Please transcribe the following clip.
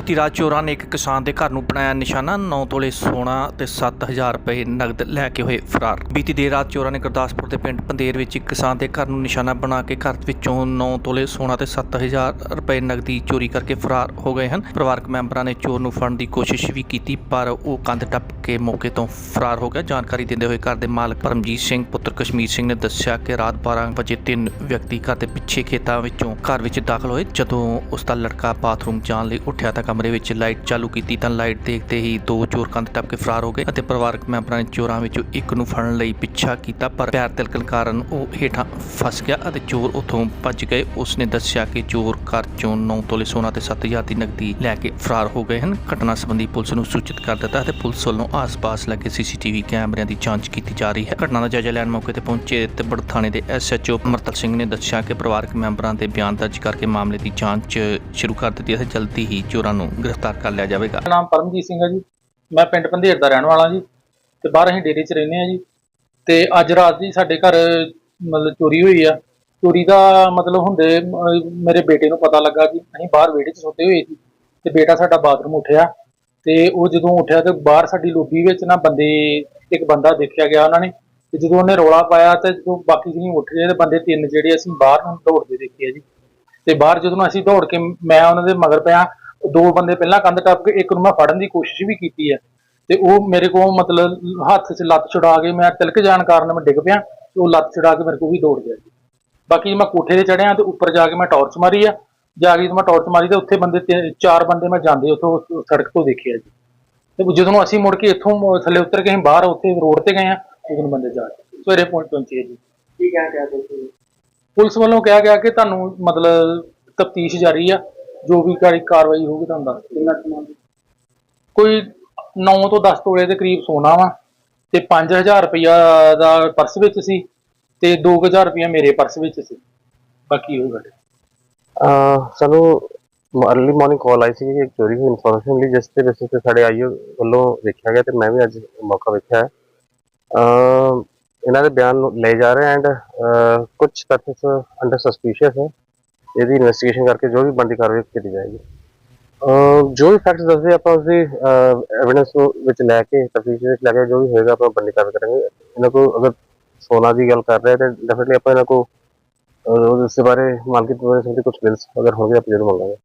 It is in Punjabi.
ਬੀਤੀ ਰਾਤ ਚੋਰਾਂ ਨੇ ਇੱਕ ਕਿਸਾਨ ਦੇ ਘਰ ਨੂੰ ਬਣਾਇਆ ਨਿਸ਼ਾਨਾ। 9 ਤੋਲੇ ਸੋਨਾ ਤੇ 7000 ਰੁਪਏ ਨਗਦ ਲੈ ਕੇ ਹੋਏ ਫਰਾਰ। ਬੀਤੀ ਦੇਰ ਰਾਤ ਚੋਰਾਂ ਨੇ ਗੁਰਦਾਸਪੁਰ ਦੇ ਪਿੰਡ ਪੰਦੇਰ ਵਿੱਚ ਇੱਕ ਕਿਸਾਨ ਦੇ ਘਰ ਨੂੰ ਨਿਸ਼ਾਨਾ ਬਣਾ ਕੇ ਘਰ ਵਿੱਚੋਂ 9 ਤੋਲੇ ਸੋਨਾ ਤੇ 7000 ਰੁਪਏ ਨਗਦੀ ਚੋਰੀ ਕਰਕੇ ਫਰਾਰ ਹੋ ਗਏ ਹਨ। ਪਰਿਵਾਰਕ ਮੈਂਬਰਾਂ ਨੇ ਚੋਰ ਨੂੰ ਫੜਨ ਦੀ ਕੋਸ਼ਿਸ਼ ਵੀ ਕੀਤੀ, ਪਰ ਉਹ ਕੰਧ ਟੱਪ ਕੇ ਮੌਕੇ ਤੋਂ ਫਰਾਰ ਹੋ ਗਿਆ। ਜਾਣਕਾਰੀ ਦਿੰਦੇ ਹੋਏ ਘਰ ਦੇ ਮਾਲਕ ਪਰਮਜੀਤ ਸਿੰਘ, ਪੁੱਤਰ ਕਸ਼ਮੀਰ ਸਿੰਘ ਨੇ ਦੱਸਿਆ ਕਿ ਰਾਤ 12 ਵਜੇ ਤਿੰਨ ਵਿਅਕਤੀ ਘਰ ਦੇ ਪਿੱਛੇ ਖੇਤਾਂ ਵਿੱਚੋਂ ਘਰ ਵਿੱਚ ਦਾਖਲ ਹੋਏ। ਜਦੋਂ ਉਸ ਦਾ ਲੜਕਾ ਬਾਥਰੂਮ ਜਾਣ ਲਈ ਉੱਠਿਆ ਤਾਂ ਕਮਰੇ ਵਿੱਚ ਲਾਈਟ ਚਾਲੂ ਕੀਤੀ ਤਾਂ ਲਾਈਟ ਦੇਖਦੇ ਹੀ ਦੋ ਚੋਰ ਕੰਧ ਟੱਪ ਕੇ ਫਰਾਰ ਹੋ ਗਏ ਅਤੇ ਪਰਿਵਾਰਕ ਮੈਂਬਰਾਂ ਨੇ ਚੋਰਾਂ ਵਿੱਚੋਂ ਇੱਕ ਨੂੰ ਫੜਨ ਲਈ ਪਿੱਛਾ ਕੀਤਾ, ਪਰ ਪੈਰ ਤਿਲਕਣ ਕਾਰਨ ਉਹ ਹੇਠਾਂ ਫਸ ਗਿਆ ਅਤੇ ਚੋਰ ਉੱਥੋਂ ਭੱਜ ਗਏ। ਉਸਨੇ ਦੱਸਿਆ ਕਿ ਚੋਰ ਘਰ ਚੋਂ 9 ਤੋਲੇ ਸੋਨਾ ਤੇ 7000 ਦੀ ਨਕਦੀ ਲੈ ਕੇ ਫਰਾਰ ਹੋ ਗਏ ਹਨ। ਘਟਨਾ ਸੰਬੰਧੀ ਪੁਲਿਸ ਨੂੰ ਸੂਚਿਤ ਕਰ ਦਿੱਤਾ ਅਤੇ ਪੁਲਿਸ ਵੱਲੋਂ ਆਸ-ਪਾਸ ਲੱਗੇ ਸੀਸੀਟੀਵੀ ਕੈਮਰਿਆਂ ਦੀ ਜਾਂਚ ਕੀਤੀ ਜਾ ਰਹੀ ਹੈ। ਘਟਨਾ ਦਾ ਜਾਇਜ਼ਾ ਲੈਣ ਮੌਕੇ ਤੇ ਪਹੁੰਚੇ ਤਿੱਬੜ ਥਾਣੇ ਦੇ ਐਸਐਚਓ ਅਮਰਤਲ ਸਿੰਘ ਨੇ ਦੱਸਿਆ ਕਿ ਪਰਿਵਾਰਕ ਮੈਂਬਰਾਂ ਦੇ ਬਿਆਨ ਦਰਜ ਕਰਕੇ ਮਾਮਲੇ ਦੀ ਜਾਂਚ ਸ਼ੁਰੂ ਕਰ ਦਿੱਤੀ ਹੈ ਤੇ ਜਲਦੀ ਹੀ ਚੋਰਾਂ ਨੂੰ ਗ੍ਰਿਫਤਾਰ ਕਰ ਲਿਆ ਜਾਵੇਗਾ। ਮੇਰਾ ਨਾਮ ਪਰਮਜੀਤ ਸਿੰਘ ਹੈ ਜੀ। ਮੈਂ ਪਿੰਡ ਪੰਧੇਰ ਦਾ ਰਹਿਣ ਵਾਲਾ ਜੀ ਤੇ ਬਾਹਰ ਅਸੀਂ ਡੇਰੇ 'ਚ ਰਹਿੰਦੇ ਆ ਜੀ। ਤੇ ਅੱਜ ਰਾਤ ਦੀ ਸਾਡੇ ਘਰ ਮਤਲਬ ਚੋਰੀ ਹੋਈ ਆ। ਚੋਰੀ ਦਾ ਮਤਲਬ ਹੁੰਦੇ, ਮੇਰੇ ਬੇਟੇ ਨੂੰ ਪਤਾ ਲੱਗਾ ਜੀ। ਅਸੀਂ ਬਾਹਰ ਵਿਹੜੇ 'ਚ ਸੁੱਤੇ ਹੋਏ ਸੀ ਤੇ ਬੇਟਾ ਸਾਡਾ ਬਾਥਰੂਮ ਉੱਠਿਆ ਤੇ ਉਹ ਜਦੋਂ ਉੱਠਿਆ ਤੇ ਬਾਹਰ ਸਾਡੀ ਲੋਬੀ ਵਿੱਚ ਨਾ ਬੰਦੇ, ਇੱਕ ਬੰਦਾ ਦੇਖਿਆ ਗਿਆ ਉਹਨਾਂ ਨੇ ਤੇ ਜਦੋਂ ਉਹਨੇ ਰੋਲਾ ਪਾਇਆ ਤੇ ਜਦੋਂ ਬਾਕੀ ਜਿਹੀ ਉੱਠ ਗਏ ਤੇ ਬੰਦੇ ਤਿੰਨ ਜਿਹੜੇ ਅਸੀਂ ਬਾਹਰ ਨੂੰ ਦੌੜਦੇ ਦੇਖੇ ਆ ਜੀ। ਤੇ ਬਾਹਰ ਜਦੋਂ ਅਸੀਂ ਦੌੜ ਕੇ ਮੈਂ ਉਹਨਾਂ ਦੇ ਮਗਰ ਪਿਆ ਦੋ ਬੰਦੇ ਪਹਿਲਾਂ ਕੰਧ ਟੱਪ ਕੇ ਇੱਕ ਨੂੰ ਮੈਂ ਫੜਨ ਦੀ ਕੋਸ਼ਿਸ਼ ਵੀ ਕੀਤੀ ਹੈ। ਤੇ ਉਹ ਮੇਰੇ ਕੋਲ ਮਤਲਬ ਹੱਥ 'ਚ ਲੱਤ ਛੁਡਾ ਕੇ ਮੈਂ ਤਿਲਕ ਜਾਣ ਕਾਰਨ ਮੈਂ ਡਿੱਗ ਪਿਆ ਤੇ ਉਹ ਲੱਤ ਛੁਡਾ ਕੇ ਮੇਰੇ ਕੋਲ ਵੀ ਦੌੜ ਗਿਆ ਜੀ। ਬਾਕੀ ਮੈਂ ਕੋਠੇ ਤੇ ਚੜਿਆ ਤੇ ਉੱਪਰ ਜਾ ਕੇ ਮੈਂ ਟਾਰਚ ਮਾਰੀ ਆ। ਜਾ ਕੇ ਮੈਂ ਟਾਰਚ ਮਾਰੀ ਤੇ ਉੱਥੇ ਬੰਦੇ ਚਾਰ ਬੰਦੇ ਮੈਂ ਜਾਂਦੇ ਉੱਥੋਂ ਸੜਕ ਤੋਂ ਦੇਖਿਆ ਜੀ। ਤੇ ਜਦੋਂ ਅਸੀਂ ਮੁੜ ਕੇ ਇੱਥੋਂ ਥੱਲੇ ਉਤਰ ਕੇ ਅਸੀਂ ਬਾਹਰ ਉੱਥੇ ਰੋਡ ਤੇ ਗਏ ਆ ਉਦੋਂ ਬੰਦੇ ਜਾ ਕੇ ਸਵੇਰੇ ਪਹੁੰਚ ਪਹੁੰਚੇ ਜੀ। ਕੀ ਚਾਹते हो ਪੁਲਿਸ ਵੱਲੋਂ ਕਿਹਾ ਗਿਆ ਕਿ ਤੁਹਾਨੂੰ ਮਤਲਬ ਤਫਤੀਸ਼ ਜਾਰੀ ਆ। ਜੋ ਵੀ ਕਾਰੀ ਕਾਰਵਾਈ ਹੋਊਗੀ ਤੁਹਾਨੂੰ ਦੱਸ ਕਿੰਨਾ ਕੋਈ 9 ਤੋਂ 10 ਤੋਲੇ ਦੇ ਕਰੀਬ ਸੋਨਾ ਵਾ ਤੇ 5000 ਰੁਪਇਆ ਦਾ ਪਰਸ ਵਿੱਚ ਸੀ ਤੇ 2000 ਰੁਪਇਆ ਮੇਰੇ ਪਰਸ ਵਿੱਚ ਸੀ। ਬਾਕੀ ਹੋਈ ਗੱਲ ਅ ਸਾਨੂੰ ਅਰਲੀ ਮਾਰਨਿੰਗ ਕਾਲ ਆਈ ਸੀ ਕਿ ਇੱਕ ਚੋਰੀ ਦੀ ਇਨਫੋਰਮੇਸ਼ਨ ਲਈ ਜਿਸ ਤੇ ਬੇਸਿਸ ਤੇ ਸਾਡੇ ਆਈਓ ਵੱਲੋਂ ਦੇਖਿਆ ਗਿਆ ਤੇ ਮੈਂ ਵੀ ਅੱਜ ਮੌਕਾ ਵੇਖਿਆ ਅ ਇਹਨਾਂ ਦੇ ਬਿਆਨ ਲੈ ਜਾ ਰਹੇ ਐਂਡ ਕੁਝ ਤੱਥ ਅੰਡਰ ਸਸਪੀਸ਼ੀਅਸ ਹੈ। ਇਹਦੀ ਇਨਵੈਸਟੀਗੇਸ਼ਨ ਕਰਕੇ ਜੋ ਵੀ ਬਣਦੀ ਕਾਰਵਾਈ ਕੀਤੀ ਜਾਏਗੀ। ਜੋ ਵੀ ਫੈਕਟਸ ਦੱਸਦੇ ਆਪਾਂ ਉਸਦੀ ਐਵੀਡੈਂਸ ਵਿੱਚ ਲੈ ਕੇ, ਤਫਤੀਸ਼ ਵਿੱਚ ਲੈ ਕੇ ਜੋ ਵੀ ਹੋਏਗਾ ਆਪਾਂ ਬੰਦੀ ਕਾਰਵਾਈ ਕਰਾਂਗੇ। ਇਹਨਾਂ ਕੋ ਅਗਰ ਸੋਨਾ ਦੀ ਗੱਲ ਕਰ ਰਹੇ ਤਾਂ ਡੈਫੀਨਿਟਲੀ ਆਪਾਂ ਇਹਨਾਂ ਕੋ ਉਸ ਬਾਰੇ ਮਾਰਕੀਟ ਬਾਰੇ ਸੰਬੰਧੀ ਕੁਝ ਬਿਲਸ ਅਗਰ ਹੋਣਗੇ ਆਪਾਂ ਜ਼ਰੂਰ ਮੰਗਾਂਗੇ